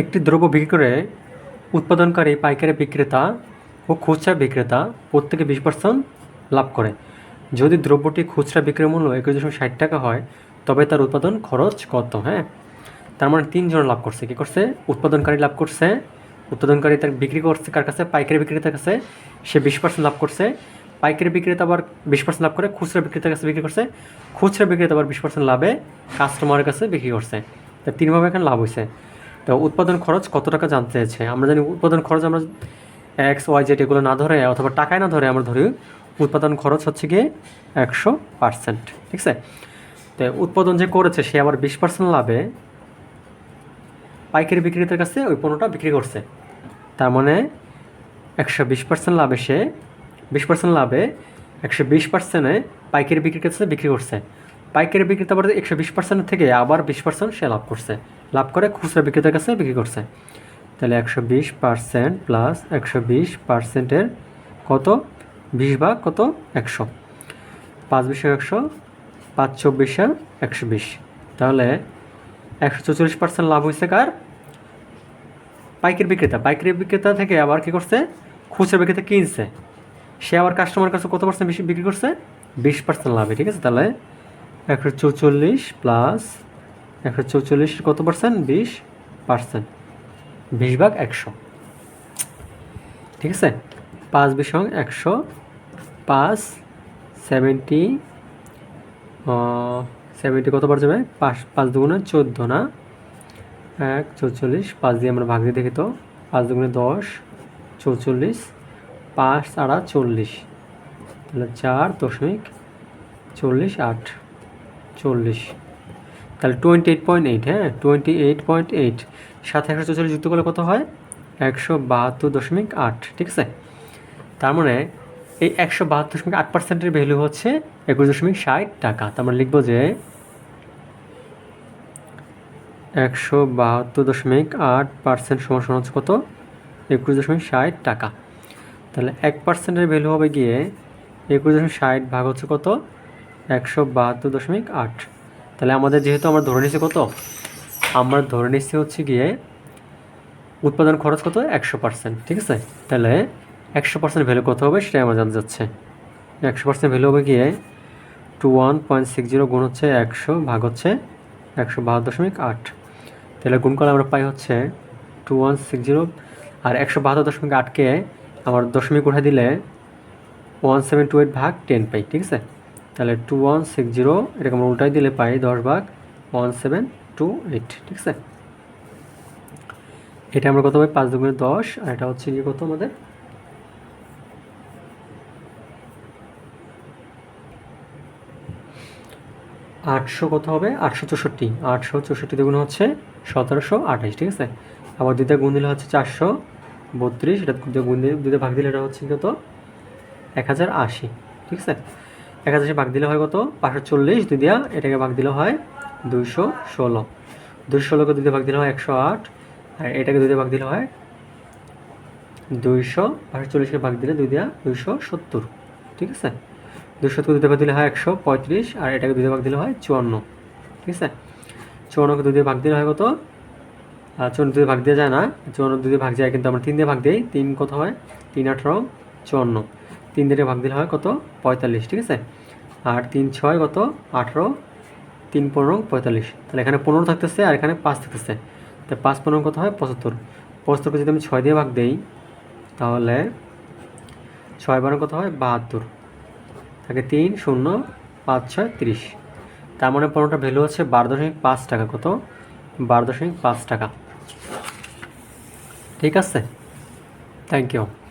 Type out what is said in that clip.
একটি দ্রব্য বিক্রি করে উৎপাদনকারী পাইকারি বিক্রেতা ও খুচরা বিক্রেতা প্রত্যেকে বিশ পার্সেন্ট লাভ করে। যদি দ্রব্যটি খুচরা বিক্রয় মূল্য একুশ দশমিক ষাট টাকা হয়, তবে তার উৎপাদন খরচ কত হ্যাঁ? তার মানে তিনজন লাভ করছে। কী করছে? উৎপাদনকারী লাভ করছে। উৎপাদনকারী তার বিক্রি করছে কার কাছে? পাইকারি বিক্রেতার কাছে। সে বিশ পার্সেন্ট লাভ করছে। পাইকারি বিক্রেতা আবার বিশ পার্সেন্ট লাভ করে, খুচরা বিক্রেতার কাছে বিক্রি করছে। খুচরা বিক্রেতা আবার বিশ পার্সেন্ট লাভে কাস্টমারের কাছে বিক্রি করছে। তা তিনভাবে এখানে লাভ হয়েছে তো উৎপাদন খরচ কত টাকা জানতে চাইছে? আমরা জানি উৎপাদন খরচ আমরা এক্স ওয়াই জেড এগুলো না ধরে অথবা টাকায় না ধরে আমরা ধরি, উৎপাদন খরচ হচ্ছে গিয়ে একশো পার্সেন্ট ঠিক আছে? তো উৎপাদন যে করেছে সে আবার বিশ পার্সেন্ট লাভে পাইকারি বিক্রেতার কাছে ওই পণ্যটা বিক্রি করছে। তার মানে একশো বিশ পার্সেন্ট লাভে সে বিশ পার্সেন্ট লাভে একশো বিশ পার্সেন্টে পাইকারি বিক্রেতার কাছে বিক্রি করছে। পাইকারি বিক্রেতা আবার একশো বিশ পার্সেন্ট থেকে আবার বিশ পার্সেন্ট সে লাভ করছে। লাভ করে, খুচরা বিক্রেতার কাছে বিক্রি করছে। তাহলে একশো বিশ পার্সেন্ট প্লাস একশো বিশ পার্সেন্টের কত? বিশ ভাগ কত? একশো। পাঁচ বিশে একশো, পাঁচ চব্বিশে একশো বিশ। তাহলে একশো চৌচল্লিশ পার্সেন্ট লাভ হয়েছে কার? পাইকারি বিক্রেতা। পাইকারি বিক্রেতা থেকে আবার কী করছে? খুচরা বিক্রেতা কিনছে। সে আবার কাস্টমার কাছে কত পার্সেন্ট বেশি বিক্রি করছে? বিশ পার্সেন্ট লাভে। ঠিক আছে? তাহলে একশো চৌচল্লিশ প্লাস একশো চৌচল্লিশ কত পার্সেন্ট বিশ পার্সেন্ট বিশ ভাগ একশো। ঠিক আছে? পাঁচ বিশ একশো, পাঁচ সেভেন্টি সেভেন্টি কত কতবার যাবে পাঁচ পাঁচ দুগুণে চোদ্দ না? এক, চৌচল্লিশ, পাঁচ দিয়ে আমরা ভাগ দিয়ে দেখি তো। পাঁচ দুগুণে দশ, চৌচল্লিশ, পাঁচ আড়া চল্লিশ। তাহলে চার দশমিক চল্লিশ আট, চল্লিশ। তাহলে টোয়েন্টি এইট পয়েন্ট এইট হ্যাঁ? টোয়েন্টি এইট পয়েন্ট এইট সাথে একশো চৌচল্লিশ যুক্ত করলে কত হয়? একশো বাহাত্তর দশমিক আট, ঠিক আছে? তার মানে এই একশো বাহাত্তর দশমিক আট পার্সেন্টের ভ্যালু হচ্ছে একুশ দশমিক ষাট টাকা। তার মানে লিখব যে একশো বাহাত্তর দশমিক আট পার্সেন্ট সমান সমান হচ্ছে কত? একুশ দশমিক ষাট টাকা। তাহলে এক পার্সেন্টের ভ্যালু হবে গিয়ে একুশ দশমিক ষাট ভাগ হচ্ছে কত? একশো বাহাত্তর দশমিক আট। তাহলে আমাদের যেহেতু আমরা ধরে নিচ্ছি কত, আমরা ধরে নিচ্ছি হচ্ছে গিয়ে উৎপাদন খরচ কত? একশো পার্সেন্ট ঠিক আছে? তাহলে একশো পার্সেন্ট ভ্যালু কত হবে সেটাই আমার জানতে যাচ্ছে একশো পার্সেন্ট ভ্যালু হবে গিয়ে two one point six zero গুণ হচ্ছে একশো ভাগ হচ্ছে একশো বাহাত্তর দশমিক আট। তাহলে গুণ করলে আমরা পাই হচ্ছে টু ওয়ান সিক্স জিরো আর একশো বাহাত্তর দশমিক আটকে আমার দশমিক উঠে দিলে ওয়ান সেভেন টু এইট ভাগ টেন পাই, ঠিক আছে? তাহলে টু ওয়ান সিক্স জিরো এটাকে আমরা উল্টাই দিলে পাই দশ ভাগ ওয়ান সেভেন টু এইট ঠিক আছে? এটা আমরা কত পাই? পাঁচ দুগুণে দশ, আর এটা হচ্ছে গিয়ে কত আমাদের? আটশো কত হবে? আটশো চৌষট্টি। আটশো চৌষট্টি দুগুণ হচ্ছে সতেরোশো আঠাশ, ঠিক আছে? আবার দুইটা গুণ দিলে হচ্ছে চারশো বত্রিশ, এটা দুটো গুণ দিয়ে দুটো ভাগ দিলে এটা হচ্ছে কত? এক হাজার আশি, ঠিক আছে? এক হাজার ভাগ দিলে হয় কত? পাঁচশো চল্লিশ। দুই দিয়া এটাকে ভাগ দিলে হয় দুইশো ষোলো। দুইশো ষোলোকে দুই ভাগ দিলে হয় একশো আট। আর এটাকে দুই ভাগ দিলে হয় দুইশো পাঁচশো চল্লিশকে ভাগ দিলে দুই দিয়া দুইশো সত্তর। ঠিক আছে? দুশো দুই ভাগ দিলে হয় একশো পঁয়ত্রিশ। আর এটাকে দুই ভাগ দিলে হয় চুয়ান্ন। ঠিক আছে? চুয়ান্নকে দুই দিয়ে ভাগ দিলে হয় কত? আর চুয়ান্ন দুই ভাগ দেওয়া যায় না। চুয়ান্ন দুই ভাগ যায় কিন্তু আমরা তিন দিয়ে ভাগ দিই। তিন কত হয়? তিন আঠারো, চুয়ান্ন। তিন দিয়ে ভাগ দিলে হয় কত? পঁয়তাল্লিশ, ঠিক আছে? আর তিন ছয় কত? আঠেরো। তিন পনেরো, পঁয়তাল্লিশ। তাহলে এখানে পনেরো থাকতেছে আর এখানে পাঁচ থাকতেছে। তো পাঁচ পনেরো কত হয়? পঁচাত্তর। পঁচাত্তরকে যদি আমি ছয় দিয়ে ভাগ দিই, তাহলে ছয় বারো কত হয়? বাহাত্তর। থাকে তিন শূন্য পাঁচ ছয় তিরিশ। তার মানে পনেরোটা ভ্যালু হচ্ছে বারো দশমিক পাঁচ টাকা। কত? বারো দশমিক পাঁচ টাকা। ঠিক আছে? Thank you